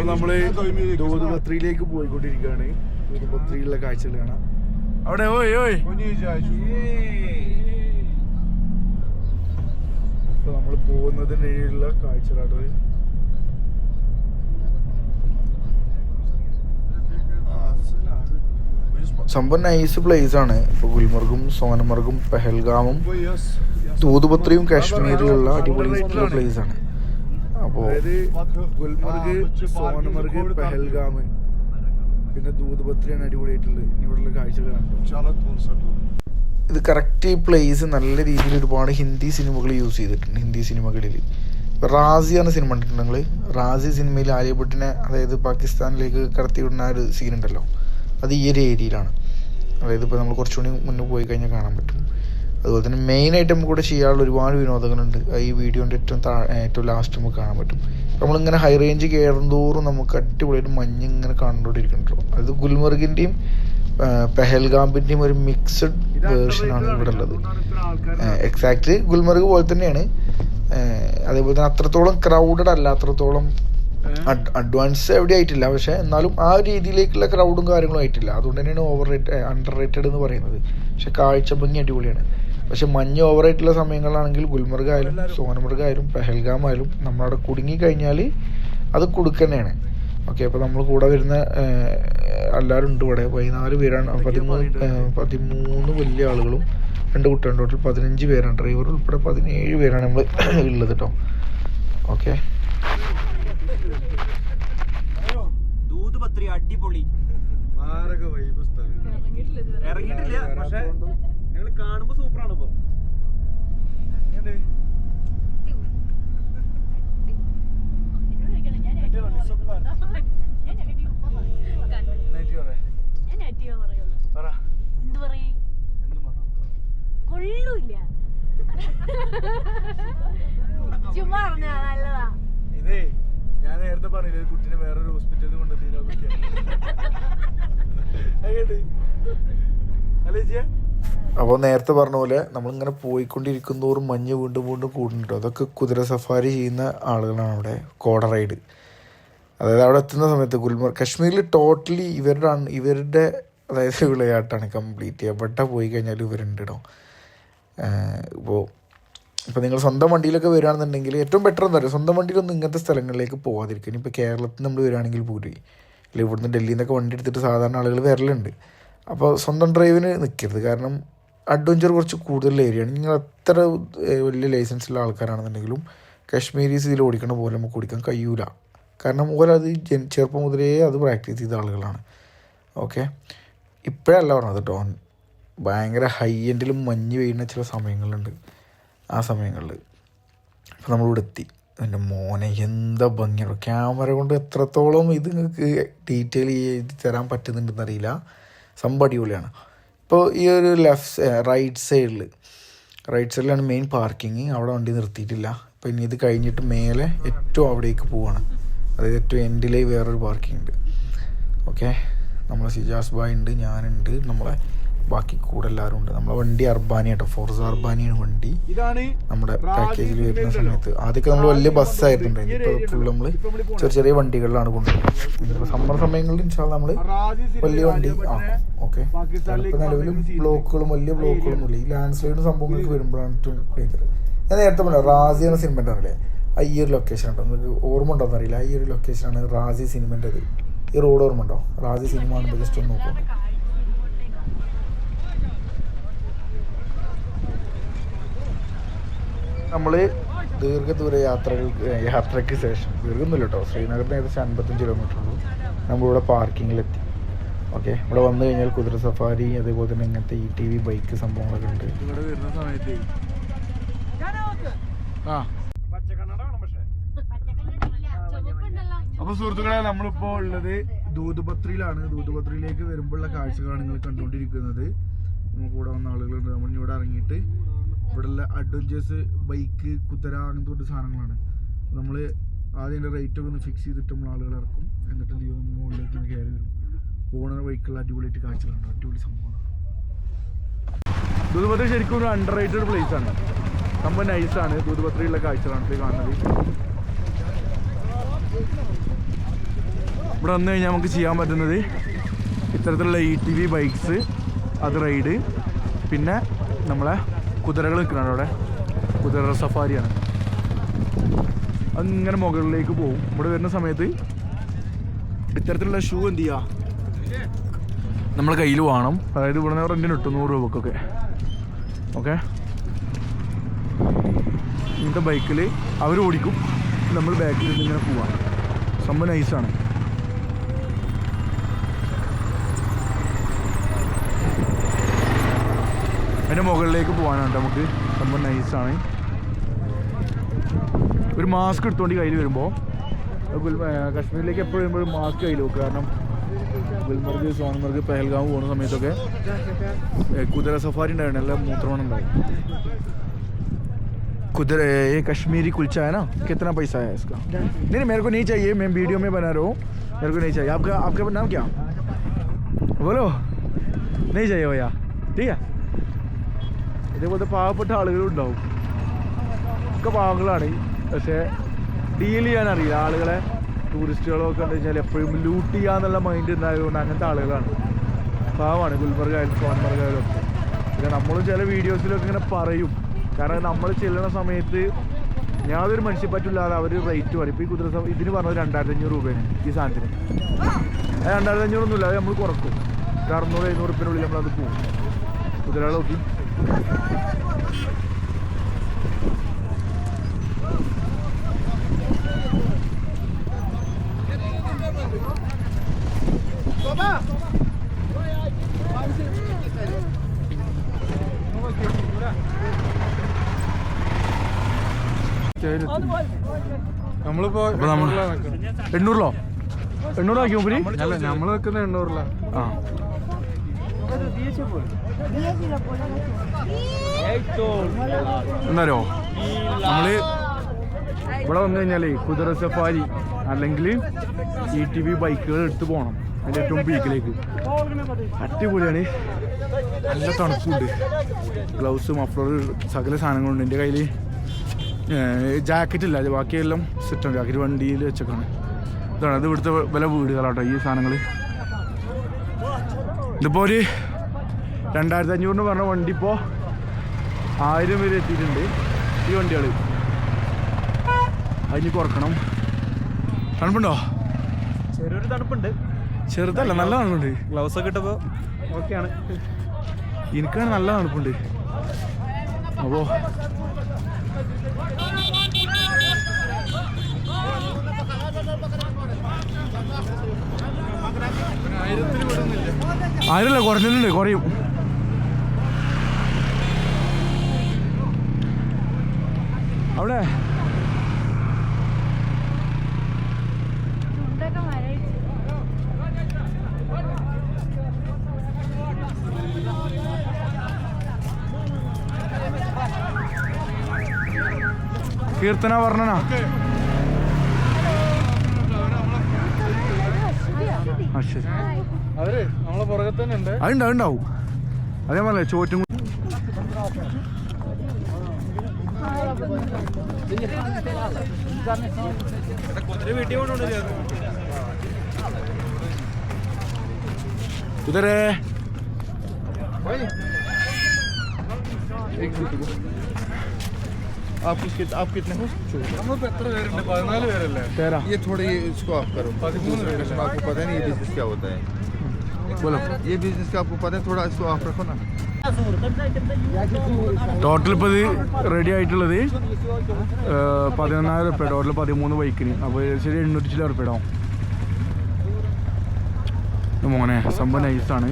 അപ്പൊ നമ്മൾ ദൂതപത്രിയിലേക്ക് പോയിക്കൊണ്ടിരിക്കുകയാണ്. ദൂതപത്രിയിലുള്ള കാഴ്ചകൾ കാണാം അവിടെ ഓയ് ഓയ്. ഇപ്പൊ നമ്മൾ പോകുന്നതിനുള്ള കാഴ്ചകളാണ് സംഭവം നൈസ് പ്ലേസ് ആണ്. ഇപ്പൊ ഗുൽമർഗും സോനമർഗും പെഹൽഗാമും തൂതുപത്രിയും കാശ്മീരിലുള്ള അടിപൊളി പ്ലേസ് ആണ്. അപ്പോ ഗുൽമർഗ് സോനമർഗ് പെഹൽഗാം. പിന്നെ ദൂതുപത്രിയാണ് അടിപൊളിയായിട്ടുള്ളത്. ഇവിടെയുള്ള കാഴ്ചകൾ കണ്ടു ഇത് കറക്റ്റ് പ്ലേസ് നല്ല രീതിയിൽ ഒരുപാട് ഹിന്ദി സിനിമകൾ യൂസ് ചെയ്തിട്ടുണ്ട് ഹിന്ദി സിനിമകളിൽ റാസി എന്ന സിനിമ കണ്ടിട്ടുണ്ട് നിങ്ങൾ റാസി സിനിമയിൽ ആലിയ ഭട്ടിനെ അതായത് പാകിസ്ഥാനിലേക്ക് കടത്തി വിടുന്ന ആ ഒരു സീൻ ഉണ്ടല്ലോ. അത് ഈ ഒരു ഏരിയയിലാണ് അതായത് ഇപ്പോൾ നമ്മൾ കുറച്ചുകൂടി മുന്നേ പോയി കഴിഞ്ഞാൽ കാണാൻ പറ്റും. അതുപോലെ തന്നെ മെയിനായിട്ട് നമുക്ക് ഇവിടെ ചെയ്യാനുള്ള ഒരുപാട് വിനോദങ്ങളുണ്ട്. ഈ വീഡിയോന്റെ ഏറ്റവും താഴെ ഏറ്റവും ലാസ്റ്റ് നമുക്ക് കാണാൻ പറ്റും. നമ്മളിങ്ങനെ ഹൈ റേഞ്ച് കയറുന്തോറും നമുക്ക് അടിപൊളിയായിട്ട് മഞ്ഞ് ഇങ്ങനെ കണ്ടുകൊണ്ടിരിക്കുന്നുണ്ടോ അത് ഗുൽമർഗിന്റെയും പെഹൽഗാമ്പിന്റെയും ഒരു മിക്സഡ് വേർഷനാണ് ഇവിടെ ഉള്ളത്. എക്സാക്ട് ഗുൽമർഗ് പോലെ തന്നെയാണ്. അതേപോലെ തന്നെ അത്രത്തോളം ക്രൗഡഡ് അല്ല അത്രത്തോളം അഡ്വാൻസ് എവിടെ ആയിട്ടില്ല. പക്ഷെ എന്നാലും ആ രീതിയിലേക്കുള്ള ക്രൗഡും കാര്യങ്ങളും ആയിട്ടില്ല. അതുകൊണ്ട് തന്നെയാണ് ഓവർ റേറ്റ് അണ്ടർ റേറ്റഡ് എന്ന് പറയുന്നത്. പക്ഷെ കാഴ്ച ഭംഗി അടിപൊളിയാണ്. പക്ഷെ മഞ്ഞ് ഓവർ ആയിട്ടുള്ള സമയങ്ങളിലാണെങ്കിൽ ഗുൽമർഗ് ആയാലും സോനമർഗ് ആയാലും പെഹൽഗാം ആയാലും നമ്മളവിടെ കുടുങ്ങി കഴിഞ്ഞാൽ അത് കൊടുക്കുന്നതാണ് ഓക്കെ അപ്പോൾ നമ്മൾ കൂടെ വരുന്ന എല്ലാവരും ഉണ്ട് ഇവിടെ. പതിനാല് പേരാണ്. പതിമൂന്ന് പതിമൂന്ന് വലിയ ആളുകളും രണ്ട് കുട്ടികളും ടോട്ടൽ പതിനഞ്ച് പേരാണ്. ഡ്രൈവർ ഉൾപ്പെടെ പതിനേഴ് പേരാണ് നമ്മൾ ഉള്ളത് കേട്ടോ ഓക്കെ. അടിപൊളി. ഇറങ്ങിയിട്ടില്ല പക്ഷെ ഞങ്ങൾ കാണുമ്പോ സൂപ്പറാണ് ഇപ്പൊ. എന്ത് പറയും കൊള്ളൂല്ല. ചുമ്മാ പറഞ്ഞാ നല്ലതാ. ഇതേ ഞാൻ നേരത്തെ പറഞ്ഞില്ലേ ഒരു കുട്ടീനെ വേറൊരു ഹോസ്പിറ്റലിൽ കൊണ്ടെത്തിയില്ല അപ്പോൾ നേരത്തെ പറഞ്ഞ പോലെ നമ്മളിങ്ങനെ പോയിക്കൊണ്ടിരിക്കുന്നതോറും മഞ്ഞ് വീണ്ടും വീണ്ടും കൂടുന്നുണ്ട്. അതൊക്കെ കുതിര സഫാരി ചെയ്യുന്ന ആളുകളാണ് അവിടെ കോട റൈഡ്. അതായത് അവിടെ എത്തുന്ന സമയത്ത് ഗുൽമർഗ് കാശ്മീരിൽ ടോട്ടലി ഇവരുടെ ഇവരുടെ അതായത് വിളയാട്ടാണ് കംപ്ലീറ്റ് എവിടെ പോയി കഴിഞ്ഞാലും ഇവരുണ്ട് കേട്ടോ ഇപ്പോൾ ഇപ്പോൾ നിങ്ങൾ സ്വന്തം വണ്ടിയിലൊക്കെ വരികയാണെന്നുണ്ടെങ്കിൽ ഏറ്റവും ബെറ്റർ എന്താ പറയുക സ്വന്തം വണ്ടിയിലൊന്നും ഇങ്ങനത്തെ സ്ഥലങ്ങളിലേക്ക് പോകാതിരിക്കും ഇനിയിപ്പോൾ കേരളത്തിൽ നമ്മൾ വരികയാണെങ്കിൽ പോരി അല്ലെങ്കിൽ ഇവിടുന്ന് ഡൽഹിയിൽ നിന്നൊക്കെ വണ്ടി എടുത്തിട്ട് സാധാരണ ആളുകൾ വരലുണ്ട്. അപ്പോൾ സ്വന്തം ഡ്രൈവിന് നിൽക്കരുത് കാരണം അഡ്വഞ്ചർ കുറച്ച് കൂടുതൽ ഏരിയയാണ് നിങ്ങൾ എത്ര വലിയ ലൈസൻസ് ഉള്ള ആൾക്കാരാണെന്നുണ്ടെങ്കിലും കശ്മീരീസ് ഇതിൽ ഓടിക്കണ പോലെ നമുക്ക് ഓടിക്കാൻ കഴിയൂല. കാരണം ഓരത് ജൻ ചെറുപ്പം മുതലേ അത് പ്രാക്ടീസ് ചെയ്ത ആളുകളാണ്. ഓക്കെ ഇപ്പോഴല്ല പറഞ്ഞത് കേട്ടോ. ഭയങ്കര ഹൈ എൻഡിലും മഞ്ഞ് പെയ്യുന്ന ചില സമയങ്ങളുണ്ട്. ആ സമയങ്ങളിൽ. അപ്പോൾ നമ്മളിവിടെ എത്തി. എന്റെ മോനെ എന്താ ഭംഗിയാണ് ക്യാമറ കൊണ്ട് എത്രത്തോളം ഇത് നിങ്ങൾക്ക് ഡീറ്റെയിൽ ചെയ്ത് തരാൻ പറ്റുന്നുണ്ടെന്നറിയില്ല സംഭവം അടിപൊളിയാണ്. ഇപ്പോൾ ഈ ഒരു ലെഫ്റ്റ് റൈറ്റ് സൈഡിൽ റൈറ്റ് സൈഡിലാണ് മെയിൻ പാർക്കിങ് അവിടെ വണ്ടി നിർത്തിയിട്ടില്ല. അപ്പോൾ ഇനി ഇത് കഴിഞ്ഞിട്ട് മേലെ ഏറ്റവും അവിടേക്ക് പോവാണ്. അതായത് ഏറ്റവും എൻഡിലേ വേറൊരു പാർക്കിംഗ് ഉണ്ട്. ഓക്കെ നമ്മളെ സിജാസ് ബായ് ഉണ്ട് ഞാനുണ്ട് നമ്മളെ ബാക്കി കൂടെ എല്ലാവരും ഉണ്ട്. നമ്മളെ വണ്ടി അർബാനി കേട്ടോ ഫോർസ് അർബാനിയാണ് വണ്ടി. നമ്മുടെ പാക്കേജിൽ വരുന്ന സമയത്ത്. ആദ്യമൊക്കെ നമ്മൾ വലിയ ബസ്സായിരുന്നു ഇപ്പോൾ ഫുൾ നമ്മൾ ചെറിയ ചെറിയ വണ്ടികളിലാണ് കൊണ്ടുപോകുന്നത് സമ്മർ സമയങ്ങളിൽ ഇൻഷാൽ നമ്മൾ വലിയ വണ്ടി. ആ. ഓക്കെ. നിലവിലും ബ്ലോക്കുകളും വലിയ ബ്ലോക്കുകളൊന്നും ഇല്ല ഈ ലാൻഡ് സ്ലൈഡ് സംഭവങ്ങൾക്ക് വരുമ്പോഴാണ് ഏറ്റവും ഡേഞ്ചർ ഞാൻ നേരത്തെ പറഞ്ഞു റാസി എന്ന സിനിമ ഉണ്ടാവില്ലേ ആ ഈ ഒരു ലൊക്കേഷൻ ഉണ്ടോ? നിങ്ങൾക്ക് ഓർമ്മ ഉണ്ടോ എന്നറിയില്ല. ഈ ഒരു ലൊക്കേഷനാണ് റാസി സിനിമന്റെത് ഈ റോഡ് ഓർമ്മ ഉണ്ടോ? റാസി സിനിമ ആണെന്ന് ജസ്റ്റ് ഒന്ന് നോക്കാം. നമ്മൾ ദീർഘദൂര യാത്രകൾ യാത്രയ്ക്ക് ശേഷം ദീർഘമൊന്നുമില്ല കേട്ടോ. ശ്രീനഗറിന് ഏകദേശം അൻപത്തഞ്ച് കിലോമീറ്റർ ഉള്ളൂ. നമ്മളിവിടെ പാർക്കിങ്ങിലെത്തി ഓക്കെ. ഇവിടെ വന്നു കഴിഞ്ഞാൽ കുതിര സഫാരി അതേപോലെ തന്നെ ഇങ്ങനത്തെ ഇ ടി വി ബൈക്ക് സംഭവങ്ങളൊക്കെ ഉണ്ട്. വരുന്ന സമയത്ത്. ആ. അപ്പോൾ സുഹൃത്തുക്കളെ നമ്മളിപ്പോ ഉള്ളത് ദൂതുപത്രിയിലാണ്. ദൂതുപത്രിയിലേക്ക് വരുമ്പോഴുള്ള കാഴ്ചകളാണ് നിങ്ങൾ കണ്ടുകൊണ്ടിരിക്കുന്നത്. നമുക്ക് ഇവിടെ വന്ന ആളുകളുണ്ട്. നമ്മൾ ഇവിടെ ഇറങ്ങിയിട്ട് ഇവിടെയുള്ള അഡ്വഞ്ചേഴ്സ് ബൈക്ക് കുതിര അങ്ങനത്തെ സാധനങ്ങളാണ്. നമ്മൾ ആദ്യം റേറ്റ് ഒക്കെ ഒന്ന് ഫിക്സ് ചെയ്തിട്ട് നമ്മൾ ആളുകൾ ഇറക്കും. എന്നിട്ട് മുകളിലേക്ക് കയറി വരും. പോണ വഴിക്കുള്ള അടിപൊളിയായിട്ട് കാഴ്ചകളുണ്ട്. അടിപൊളി സംഭവമാണ്. ദൂതുപത്രി ശരിക്കും ഒരു അണ്ടർ റേറ്റഡ് പ്ലേസ് ആണ്. സംഭവം നൈസാണ് ദൂതുപത്രിയിലുള്ള കാഴ്ചകളാണ് കാണുന്നത്. ഇവിടെ വന്നു കഴിഞ്ഞാൽ നമുക്ക് ചെയ്യാൻ പറ്റുന്നത് ഇത്തരത്തിലുള്ള ഇ ടി വി ബൈക്സ് അത് റൈഡ് പിന്നെ നമ്മളെ കുതിരകൾ നിൽക്കുന്നുണ്ട് അവിടെ. കുതിര സഫാരിയാണ് അങ്ങനെ മുകളിലേക്ക് പോകും. ഇവിടെ വരുന്ന സമയത്ത് ഇത്തരത്തിലുള്ള ഷൂ എന്ത് ചെയ്യുക നമ്മുടെ കയ്യിൽ വേണം. അതായത് ഇവിടെ നിന്ന് റെന്റിന് കിട്ടും നൂറ് രൂപക്കൊക്കെ. ഓക്കെ ഇങ്ങനത്തെ ബൈക്കിൽ അവർ ഓടിക്കും. നമ്മൾ ബാക്കിൽ നിന്ന് ഇങ്ങനെ പോവാം. സംഭവം നൈസാണ് അതിന്റെ മുകളിലേക്ക് പോകാനാണ് നമുക്ക്. സംഭവം നൈസാണ് ഒരു മാസ്ക് എടുത്തുകൊണ്ട് കയ്യിൽ വരുമ്പോൾ കശ്മീരിലേക്ക് എപ്പോഴും വരുമ്പോഴും മാസ്ക് കയ്യിൽ വെക്കും കാരണം ഗുൽമർഗ് സോൺമർഗ് പെഹൽഗാം പോകുന്ന സമയത്തൊക്കെ ഏ, കുതിര സഫാരി ഉണ്ടായിരുന്നു നല്ല മൂത്രമണം ഉണ്ടാവും कुदर ये कश्मीरी कुलचा है ना कितना पैसा है इसका नहीं नहीं मेरे को नहीं चाहिए मैं वीडियो में बना रहा हूँ मेरे को नहीं चाहिए आपका आपका नाम क्या बोलो नहीं चाहिए भैया ठीक है ഇതേപോലത്തെ പാവപ്പെട്ട ആളുകളും ഉണ്ടാവും ഒക്കെ പാവങ്ങളാണ് പക്ഷേ ഡീൽ ചെയ്യാൻ അറിയില്ല ആളുകളെ ടൂറിസ്റ്റുകളൊക്കെ എന്താ വെച്ചാൽ എപ്പോഴും ലൂട്ട് ചെയ്യാന്നുള്ള മൈൻഡ് ഉണ്ടായതുകൊണ്ട് അങ്ങനത്തെ ആളുകളാണ്. പാവമാണ് ഗുൽബർഗ് ആയാലും സോൺമർഗ് ആയാലും ഒക്കെ. പിന്നെ നമ്മളും ചില വീഡിയോസിലൊക്കെ ഇങ്ങനെ പറയും. കാരണം നമ്മൾ ചെല്ലുന്ന സമയത്ത് യാതൊരു മനുഷ്യപ്പറ്റില്ലാതെ അവർ റേറ്റ് പറയും. ഇപ്പോൾ ഈ കുതിര ഇതിന് പറഞ്ഞത് രണ്ടായിരത്തി അഞ്ഞൂറ് രൂപയാണ് ഈ സാധനത്തിന്. രണ്ടായിരത്തി അഞ്ഞൂറൊന്നും ഇല്ല അത് നമ്മൾ കുറക്കും. അറുന്നൂറ് എഴുന്നൂറ് റുപ്യനുള്ളിൽ നമ്മളത് പോകും കുതിരകളെ നോക്കി. നമ്മളിപ്പോ എണ്ണൂറിലോ എണ്ണൂറ് ആക്കി മുമ്പിൽ നമ്മൾ വെക്കുന്ന എണ്ണൂറിലാ. ആ. എന്നാരോ നമ്മൾ ഇവിടെ വന്നു കഴിഞ്ഞാലേ കുതിര സഫാരി അല്ലെങ്കിൽ ഇ ടി വി ബൈക്കുകൾ എടുത്തു പോകണം അതിന്റെ ഏറ്റവും പീക്കിലേക്ക് അടിപൊളിയാണ്. നല്ല തണുപ്പുണ്ട്. ഗ്ലൗസ് മഫ്ലർ സകല സാധനങ്ങളുണ്ട് എന്റെ കയ്യിൽ ജാക്കറ്റ് ഇല്ല. ബാക്കിയെല്ലാം സെറ്റാണ് ജാക്കറ്റ് വണ്ടിയിൽ വെച്ചേക്കാണ്. ഇതാണ്. അത് ഇവിടുത്തെ വില വീടുകളാട്ടോ ഈ സാധനങ്ങൾ ഇതിപ്പോൾ ഒരു രണ്ടായിരത്തി അഞ്ഞൂറിന് പറഞ്ഞ വണ്ടി ഇപ്പോൾ ആയിരം വരെ എത്തിയിട്ടുണ്ട്. ഈ വണ്ടികൾ അതിന് കുറക്കണം. തണുപ്പുണ്ടോ? ചെറിയൊരു തണുപ്പുണ്ട്. ചെറുതല്ല നല്ല തണുപ്പുണ്ട് ഗ്ലൗസ് ഒക്കെ ഇട്ടപ്പോ ഓക്കെയാണ്. എനിക്കാണ് നല്ല തണുപ്പുണ്ട് അപ്പോ ആരല്ല ആയിരല്ല കുറഞ്ഞിട്ടുണ്ട് കുറയും. അവിടെ കീർത്തന വർണന. അതുണ്ട് അതുണ്ടാവും. അതേപോലെ ചോറ്റും കുതിര വീട്ടിൽ കൊണ്ടുണ്ട് കുതിരേ आप कित आप कितने हो നമ്മളിപ്പോ എത്ര പേരുണ്ട് പതിനാല് പേരല്ലേ തേരാ ये थोड़े ये इसको ऑफ करो पदमून दूसरे है। कस्टमर आपको पता नहीं ये बिजनेस क्या होता है बोलो ये बिजनेस का आपको पता है थोड़ा इसको ऑफ रखो ना ടോട്ടൽ ഇപ്പോൾ ഇത് റെഡി ആയിട്ടുള്ളത് ഏഹ്, പതിനൊന്നായിരം റുപ്യ ടോട്ടൽ പതിമൂന്ന് ബൈക്കിന് അപ്പോൾ ശരി എണ്ണൂറ്റി ചില റുപ്യ ഇടാവും ഇത് മോനെ സംഭവം നൈസാണ്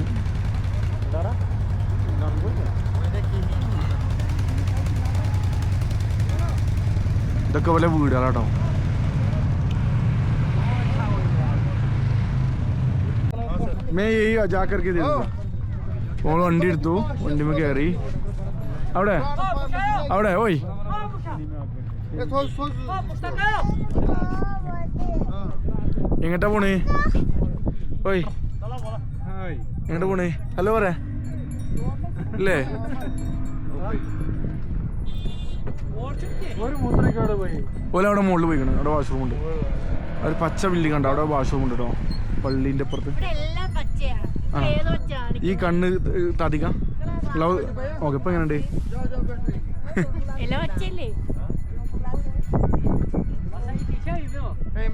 ഇതൊക്കെ പോലെ വീടുകളാട്ടോ. മേ ഈ ജാക്കർക്ക് ഇത് ഓൾ വണ്ടി എടുത്തു വണ്ടിമേ കയറി അവിടെ അവിടെ ഓയ്. എങ്ങട്ടാ പോണേ? ഓയ്. എങ്ങോട്ട് പോണേ? ഹലോ പറ. അല്ലേ ഓല അവിടെ മുകളിൽ പോയിക്കണം. അവിടെ വാഷ്റൂം ഉണ്ട്. ഒരു പച്ച ബിൽഡിംഗ് ഉണ്ട് അവിടെ വാഷ്റൂം ഉണ്ട് കേട്ടോ പള്ളീന്റെ അപ്പുറത്ത് ഇവിടെ എല്ലാം പച്ചയാണ്. ഏത് പച്ചയാണ് ഈ കണ്ണ് തതിക ലവ് ഓക്കെ ഇപ്പൊ എങ്ങനെയുണ്ട്? എല്ലാം പച്ചയല്ലേ Hey,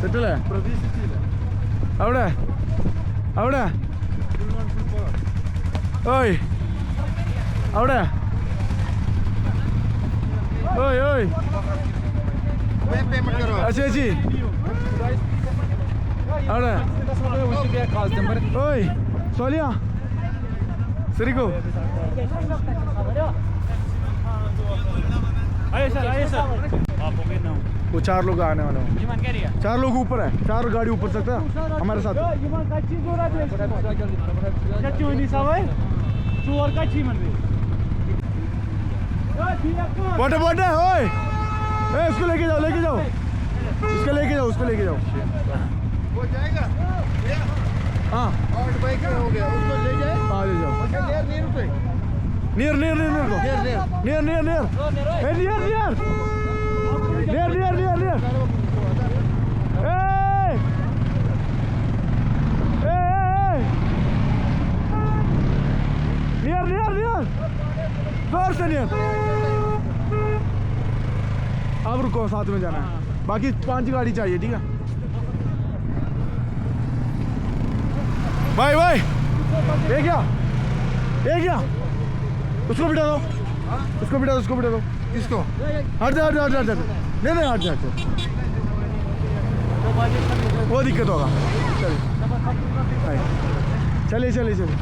സെറ്റല്ലേ അവിടെ? അവിടെ? ഓയ്. അവിടെ? ഓയ് ഓയ്. ചേച്ചി. അവിടെ? ഓയ്. Soliya. ശരിക്കോ Aí, Sara, aí, Sara. ആ pouquinho. वो चार लोग आने वाले हैं? चार लोग ऊपर है। चार गाड़ी ऊपर सकता है। हमारे साथ। हो है तू बोटे बोटे ओए। ए उसको लेके जाओ लेके जाओ। उसको लेके जाओ उसको लेके जाओ। वो जाएगा? हाँ। और बाइक हो गया? उसको ले जाए। आ ले जाओ। रुपए नियर नियर नियर नियर देर देर नियर। नियर नियर। ए नियर नियर। ज़ोर से अब रुको, साथ में जाना है। बाकी पाँच गाड़ी चाहिए, ठीक है? भाई भाई। ये क्या? ये क्या? उसको बिठा दो। उसको बिठा दो, उसको बिठा दो। किसको हट जा हट जा हट जा। नहीं नहीं हट जा हट वो दिक्कत होगा। चलिए। चलिए चलिए चलिए।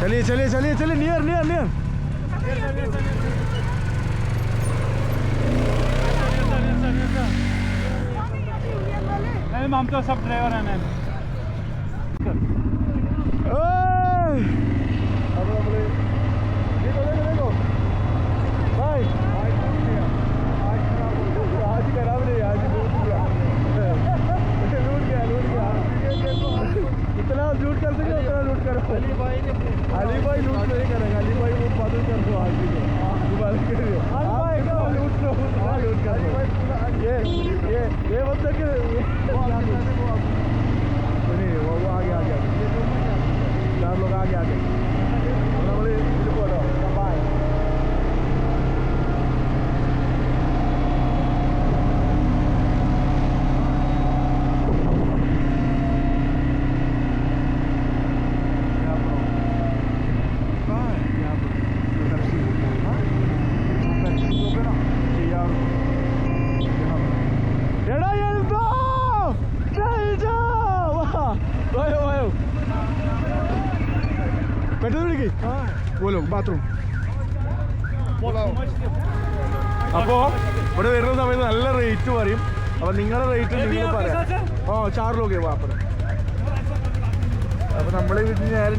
चलिए चलिए चलिए चलिए नियर नियर नियर। मैम हम तो सब ड्राइवर हैं റേറ്റ് പറയും. അപ്പൊ നിങ്ങളുടെ റേറ്റ് നിങ്ങൾ പറയാം. ഓ ചാർ ലോകെ വാപ്പറ അപ്പൊ നമ്മളെ വീട്ടിൽ നേരെ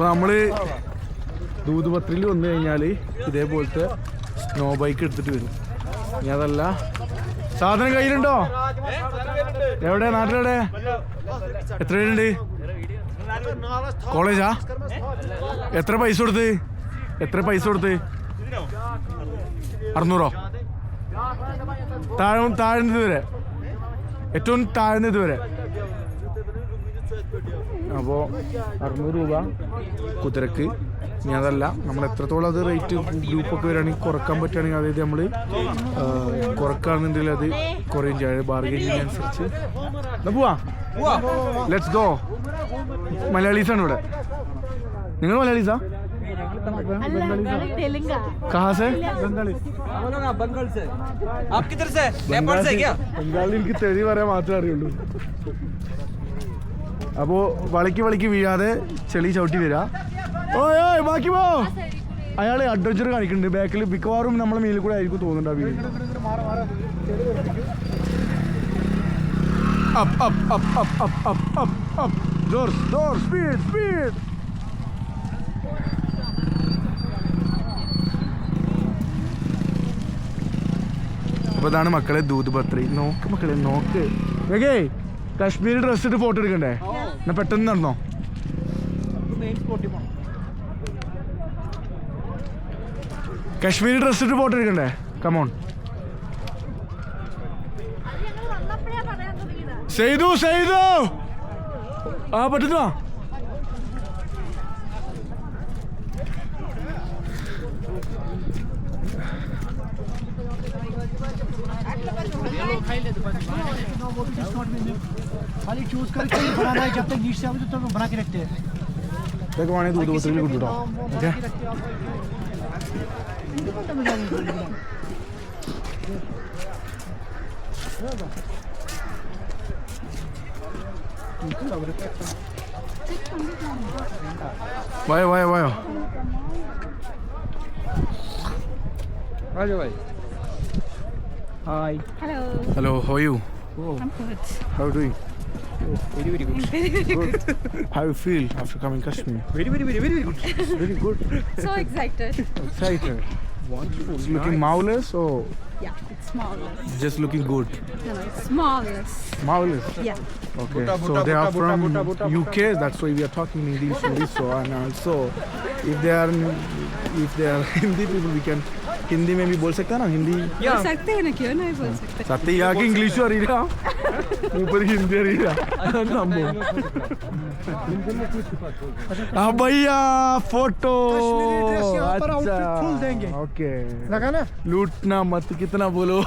അപ്പോൾ നമ്മൾ ദൂതുപത്രിയിൽ വന്നു കഴിഞ്ഞാൽ ഇതേപോലത്തെ സ്നോ ബൈക്ക് എടുത്തിട്ട് വരും. ഇനി അതല്ല. സാധനം കയ്യിലുണ്ടോ? എവിടെ? നാട്ടിലെവിടെ? എത്ര പേരുണ്ട്? കോളേജാ? എത്ര പൈസ കൊടുത്ത്? എത്ര പൈസ കൊടുത്ത്? അറുന്നൂറോ? താഴെ താഴ്ന്നത് വരെ ഏറ്റവും താഴ്ന്നത് വരെ അപ്പോൾ അറുന്നൂറ് രൂപ കുതിരക്ക് ഇനി അതല്ല നമ്മൾ എത്രത്തോളം അത് റേറ്റ് ഗ്രൂപ്പൊക്കെ വരികയാണെങ്കിൽ കുറക്കാൻ പറ്റുകയാണെങ്കിൽ അതായത് നമ്മൾ കുറക്കുകയാണെന്നുണ്ടെങ്കിൽ അത് കുറയും ചെയ്യാം ബാർഗൈനിങ് അനുസരിച്ച് എന്നാ പോവാ ലെറ്റ്സ് ഗോ മലയാളീസാണ് ഇവിടെ നിങ്ങൾ മലയാളീസാ അല്ല തെലുങ്ക കഹാസെ बंगाल से आप किधर से नेपाल से क्या ബംഗാളിൽ എനിക്ക് തെറി പറയാൻ മാത്രമേ അറിയുള്ളൂ അപ്പോൾ വളിക്ക് വളിക്ക് വീഴാതെ ചെളി ചവിട്ടി വരിക ഓയ് ഓയ് ബാക്കി പോ. അയാൾ അഡ്വഞ്ചർ കാണിക്കുന്നുണ്ട്. ബാക്കിൽ മിക്കവാറും നമ്മളെ മേലിൽ കൂടെ ആയിരിക്കും തോന്നുന്നുണ്ട് ആ വീട്. അപ്പൊ up, ഇതാണ് മക്കളെ ദൂത് പത്രി. നോക്ക് മക്കളെ നോക്ക്. ഓക്കേ കാശ്മീർ ഡ്രസ് ഇട്ട് ഫോട്ടോ എടുക്കണ്ടേ? എന്നാ പെട്ടെന്ന് നടന്നോ? കാശ്മീരി ഡ്രസ് ഇട്ട് ഫോട്ടോ എടുക്കണ്ടേ? കമോൺ സെയ്തു സെയ്തു ചെയ്തു ചെയ്തു ആ പറ്റുന്നോ यूज़ करके बनाना है जब तक नीचे तो तब बना के रखते हैं। देखो आने बोतल ठीक है? वायो वायो वायो। भाई। Hi hello hello how you Oh. I'm good. Very, very good. Very, very good. How you feel after coming Kashmir? Very, very, very, very good. Very good. So excited. Excited. Wonderful. It's looking marvelous or Yeah, it's marvelous. just looking good? No, no, marvelous. Marvelous. Yeah. Okay. Buta, so they are buta, from buta, buta, buta, UK. That's why we are talking in English only. So and also, if they are if they are Hindi people, we can Hindi maybe. भी बोल सकते हैं ना हिंदी बोल सकते हैं ना क्यों नहीं बोल सकते साथ ही यहाँ ऊपर की हिंदी रही हाँ। भैया फ़ोटो। अच्छा। ओके। लगा ना लूटना मत कितना बोलो।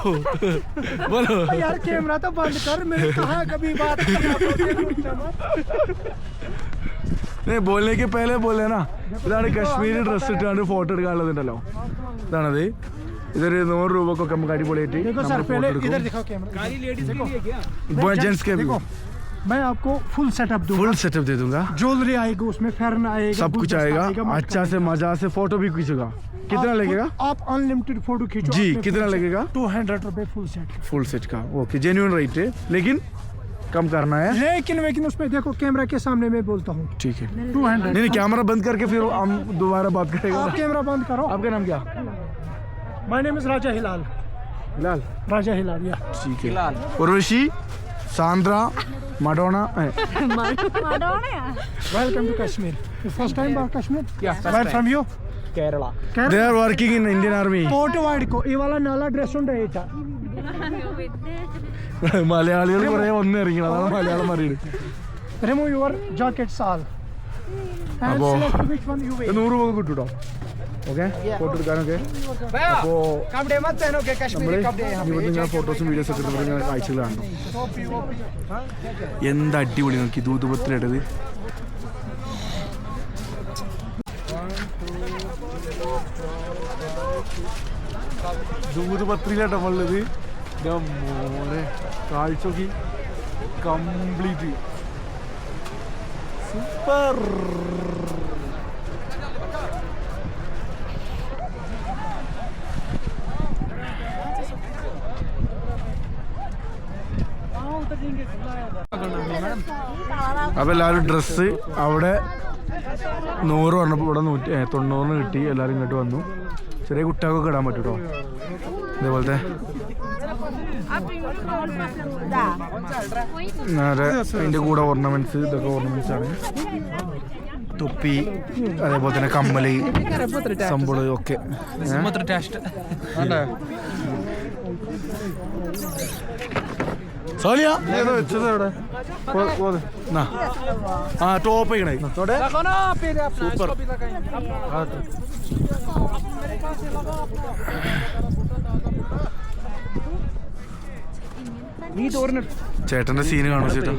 बोलो। यार कैमरा तो बंद कर मैंने कहा कभी बात नहीं बोलने के पहले बोले ना। ഇതാണ് കശ്മീരി ഡ്രസ് ഇട്ടാണ്ട് ഫോട്ടോ എടുക്കാനുള്ളതുണ്ടല്ലോ ഇതാണത് ഇതൊരു നൂറ് രൂപക്കൊക്കെ നമുക്ക് അടിപൊളിയായിട്ട് देखो सर पहले इधर दिखाओ कैमरा गाड़ी लेडीज के लिए क्या जेंट्स के भी देखो मैं आपको फुल सेटअप दूंगा फुल सेटअप दे दूंगा ज्वेलरी आएगा उसमें फैरन आएगा सब कुछ गुलदस्ता आएगा आएगा, मटका अच्छा से मजा से फोटो भी खींचेगा कितना आप लगेगा खुद- आप अनलिमिटेड फोटो खींचो जी, कितना लगेगा? टू हंड्रेड रुपए फुल सेट फुल सेट का ओके जेन्यून रेट है लेकिन कम करना है लेकिन लेकिन उसमें देखो कैमरा के सामने मैं बोलता हूँ ठीक है टू हंड्रेड नहीं नहीं कैमरा बंद करके फिर हम दोबारा बात करेंगे आप कैमरा बंद करो आपका नाम क्या My name is Raja Hilal. Hilal. Raja Hilal, yeah. hilal है Sandra, Sandra Madonna Welcome to Kashmir. The first time about Kashmir? Yeah. Where from you? Kerala they are working in Indian army coat వాడుకో ఇవాళ నల్ల dress ఉండే ఏట മലയാളികൾ കുറെ വന്ന് ഇറങ്ങണം അതാണ് മലയാളം പറയുന്നത് remove your jackets all which one you wear നൂറ് രൂപ കിട്ടൂട്ടോ ഓക്കെ ഫോട്ടോ എടുക്കാനൊക്കെ അപ്പോൾ നമ്മൾ ഇവിടുന്ന് ഞാൻ ഫോട്ടോസും വീഡിയോസും ഒക്കെ എടുക്കുമ്പോൾ ഞാൻ കാഴ്ചകൾ കാണണം എന്താ അടിപൊളി നോക്കി ദൂതുപത്തിലിടത് ദൂതുപത്രിയിലാട്ടോ നമ്മളുള്ളത് മോനെ കാഴ്ച നോക്കി. കംപ്ലീറ്റ് സൂപ്പർ അപ്പൊ എല്ലാവരും ഡ്രസ്സ് അവിടെ നൂറ് പറഞ്ഞപ്പോ ഇവിടെ നൂറ്റി തൊണ്ണൂറിന് കിട്ടി. എല്ലാരും ഇങ്ങോട്ട് വന്നു. ചെറിയ കുട്ടികൾക്കൊക്കെ ഇടാൻ പറ്റും കേട്ടോ ഇതേപോലത്തെ അതിന്റെ കൂടെ ഓർണമെന്റ്സ് ഇതൊക്കെ ഓർണമെന്റ്സ് ആണ്. തുപ്പി അതേപോലെ തന്നെ കമ്മൽ സമ്പൾ ഒക്കെ. സോലിയ ആ സൂപ്പർ ചേട്ടന്റെ സീന് കാണും ചേട്ടാ?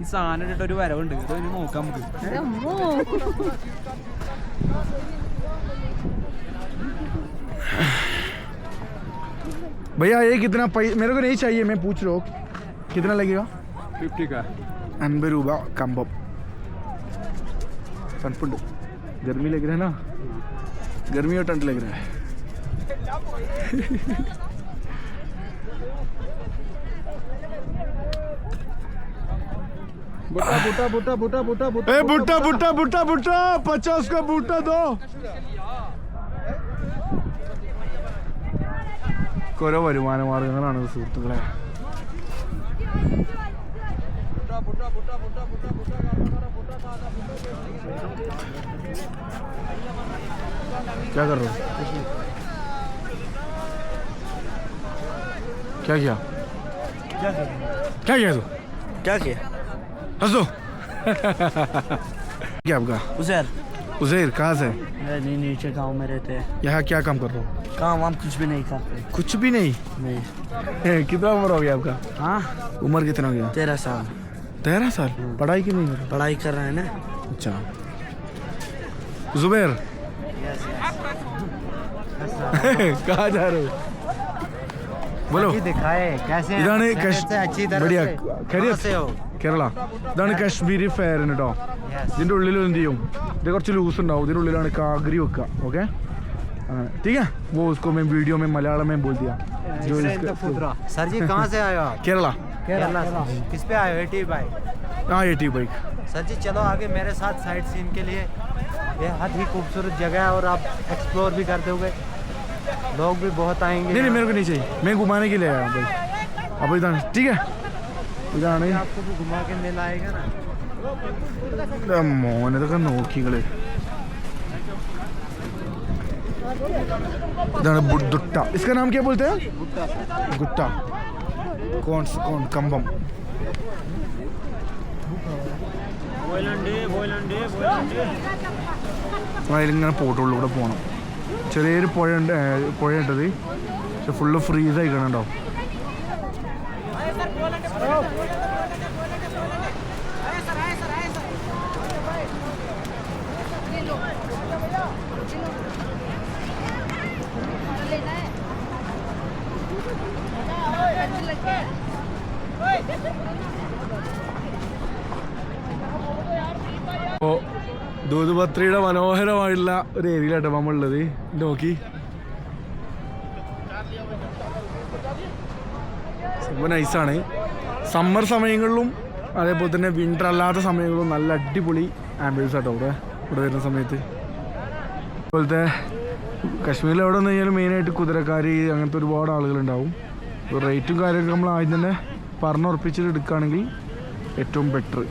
ഈ സാധനം ഇട്ടിട്ട് ഒരു വരവുണ്ട്. ഇത് നോക്കാം നമുക്ക്. भैया ये कितना पै... मेरे को नहीं चाहिए मैं पूछ रहा हूँ। कितना लगेगा? फिफ्टी का। अनबे रूबा कंबो। सनपुंड गर्मी लग रहा है ना? गर्मी और टंट लग रहा है। बुटा बुटा बुटा बुटा बुटा बुटा। बुटा बुटा बुटा पचास का बुटा दो। ഓരോ വരുമാന മാർഗങ്ങളാണ് സുഹൃത്തുക്കളെ क्या कर रहे हो क्या किया क्या किया तू क्या किया हंस दो क्या आपका उजैर उजैर कहाँ से नहीं नीचे गांव में रहते हैं यहाँ क्या काम कर रहे हो काम वाम कुछ भी नहीं करते कुछ भी नहीं नहीं कितना उम्र हो गया आपका हाँ उम्र कितना हो गया तेरह साल तेरह साल पढ़ाई की नहीं कर रहे? पढ़ाई कर रहे हैं ना अच्छा जुबैर कहाँ जा रहे हो बोलो दिखाए कैसे ഇതാണ് खैरियत കശ് से, अच्छी तरह ബടിയ से? കരിയർ कहाँ से हो കേരള ഇതാണ് കാശ്മീരി ഫെയർ കേട്ടോ ഇതിന്റെ ഉള്ളിൽ എന്ത് ചെയ്യും ഇത് കുറച്ച് ലൂസ് ഉണ്ടാവും ഇതിന്റെ ഉള്ളിലാണ് കാഗ്രി വെക്കുക ഓക്കെ हाँ, ठीक है? वो उसको मैं वीडियो में मलयालम में बोल दिया। जो सर जी कहाँ से आए आप? केरला। केरला किस पे आए हो? एटी बाइक हाँ एटी बाइक सर जी चलो आगे मेरे साथ साइड सीन के लिए। ये हद ही खूबसूरत जगह है और आप एक्सप्लोर भी करते हो लोग भी बहुत आएँगे नहीं नहीं मेरे को नहीं चाहिए। मैं घुमाने के लिए आया भाई। अब इधर ठीक है? इधर आने आपको घुमा के मेला आएगा ना। मोहन तो नोकी गले। ഇതാണ് ബുദ്ധുട്ട इसका नाम क्या बोलते हैं गुट्टा कौन कौन कंबम അതിലിങ്ങനെ പോട്ടുള്ളിലൂടെ പോകണം ചെറിയൊരു പുഴ ഉണ്ട് ഏ, പുഴ ഉണ്ടത് പക്ഷെ ഫുള്ള് ഫ്രീസ് ആയി ദൂതുപത്രിയുടെ മനോഹരമായിട്ടുള്ള ഒരു ഏരിയയിലാട്ടോ നമ്മൾ ഉള്ളത് നോക്കി. സംഭവം നൈസാണ് സമ്മർ സമയങ്ങളിലും അതേപോലെ തന്നെ വിന്റർ അല്ലാത്ത സമയങ്ങളിലും നല്ല അടിപൊളി ആംബുലൻസ് ആട്ടോ ഇവിടെ. ഇവിടെ വരുന്ന സമയത്ത്. അതുപോലത്തെ കശ്മീരിൽ എവിടെ നിന്ന് കഴിഞ്ഞാലും മെയിനായിട്ട് കുതിരക്കാർ അങ്ങനത്തെ ഒരുപാട് ആളുകളുണ്ടാവും. റേറ്റും കാര്യമൊക്കെ നമ്മൾ ആദ്യം തന്നെ പറഞ്ഞുറപ്പിച്ചിട്ട് എടുക്കുകയാണെങ്കിൽ ഏറ്റവും ബെറ്റർ